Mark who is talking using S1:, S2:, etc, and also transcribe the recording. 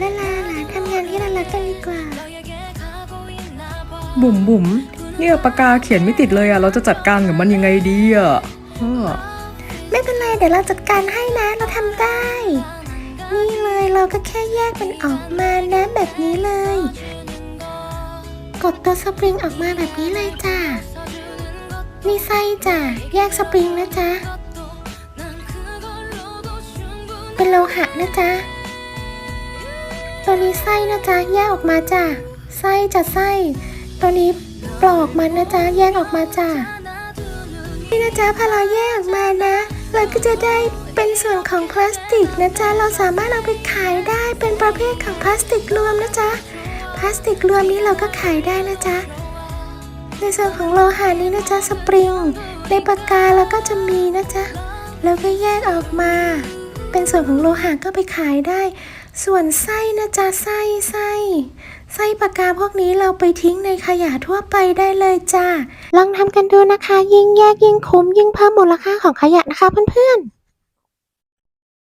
S1: ลาลาลาทำงานที่เรารักกันดีกว่า
S2: บุ๋มบุ๋มเนี่ยปากกาเขียนไม่ติดเลยอะเราจะจัดการกับมันยังไงดีอะอ้อ
S1: ไม่เป็นไรเดี๋ยวเราจัดการให้นะเราทำได้ นี่เลยเราก็แค่แยกมันออกมานะแบบนี้เลย กดตัวสปริงออกมาแบบนี้เลยจ้ะนี่ไส้จ้ะแยกสปริงนะจ๊ะเป็นโลหะนะจ๊ะ ตัวนี้ไส้นะจ๊ะแยกออกมาจ้ะไส้จะไส้ ตัวนี้ปลอกมันนะจ๊ะแยกออกมาจ้ะนี่นะจ๊ะพอเราแยกออกมานะ เราก็จะได้เป็นส่วนของพลาสติกนะจ๊ะเราสามารถเอาไปขายได้เป็นประเภทของพลาสติกรวมนะจ๊ะพลาสติกรวมนี้เราก็ขายได้นะจ๊ะในส่วนของโลหะนี้นะจ๊ะสปริงในปากกาเราก็จะมีนะจ๊ะแล้วก็แยกออกมา เป็นส่วนของโลหะก็ไปขายได้ ส่วนไส้นะจ๊ะไส้ไส้ไส้ปากกาพวกนี้เราไปทิ้งในขยะทั่วไปได้เลยจ้าลองทำกันดูนะคะ ยิ่งแยกยิ่งคุ้มยิ่งเพิ่มมูลค่าของขยะนะคะเพื่อนๆ